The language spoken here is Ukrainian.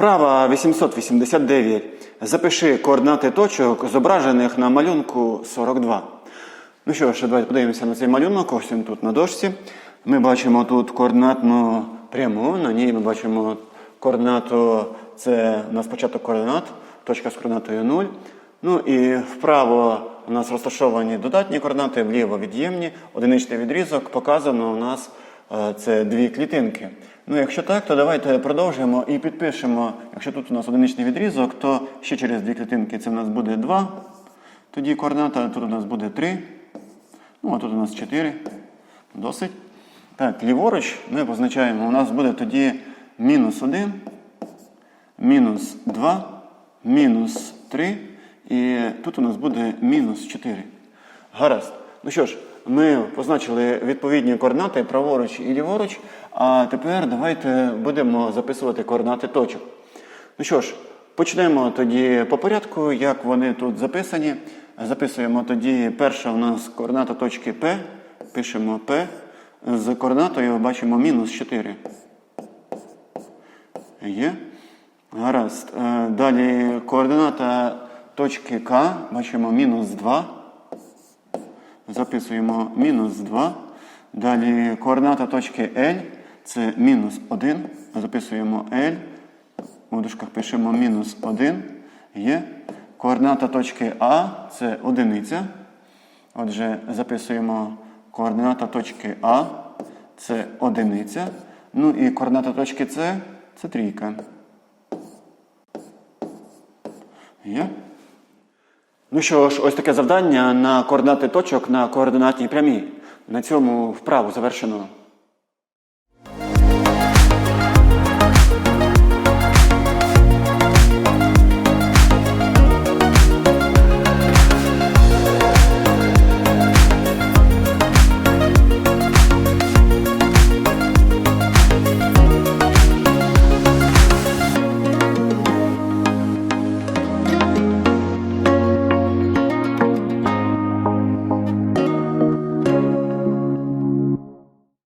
Вправа 889. Запиши координати точок, зображених на малюнку 42. Ну що ж, давайте подивимося на цей малюнок. Ось він тут на дошці. Ми бачимо тут координатну пряму, на ній ми бачимо координату, це у нас початок координат, точка з координатою 0. Ну і вправо у нас розташовані додатні координати, вліво від'ємні. Одиничний відрізок показано у нас це дві клітинки. Ну, якщо так, то давайте продовжимо і підпишемо. Якщо тут у нас одиничний відрізок, то ще через дві клітинки це у нас буде 2. Тоді координата тут у нас буде 3. Ну, а тут у нас 4. Досить. Так, ліворуч ми позначаємо, у нас буде тоді мінус 1, мінус 2, мінус 3. І тут у нас буде мінус 4. Гаразд. Ну що ж, ми позначили відповідні координати праворуч і ліворуч. А тепер давайте будемо записувати координати точок. Ну що ж, почнемо тоді по порядку, як вони тут записані. Записуємо тоді перша у нас координата точки P. Пишемо P. З координатою бачимо мінус 4. Є. Гаразд. Е, Далі координата точки К. Бачимо мінус 2. Записуємо мінус 2. Далі координата точки L. Це мінус 1. Записуємо L. У дужках пишемо мінус 1. Є. Координата точки А це одиниця. Отже, записуємо координата точки А. Це одиниця. Ну і координата точки С це трійка. Є. Ну що ж, ось таке завдання на координати точок на координатній прямій. На цьому вправу завершено.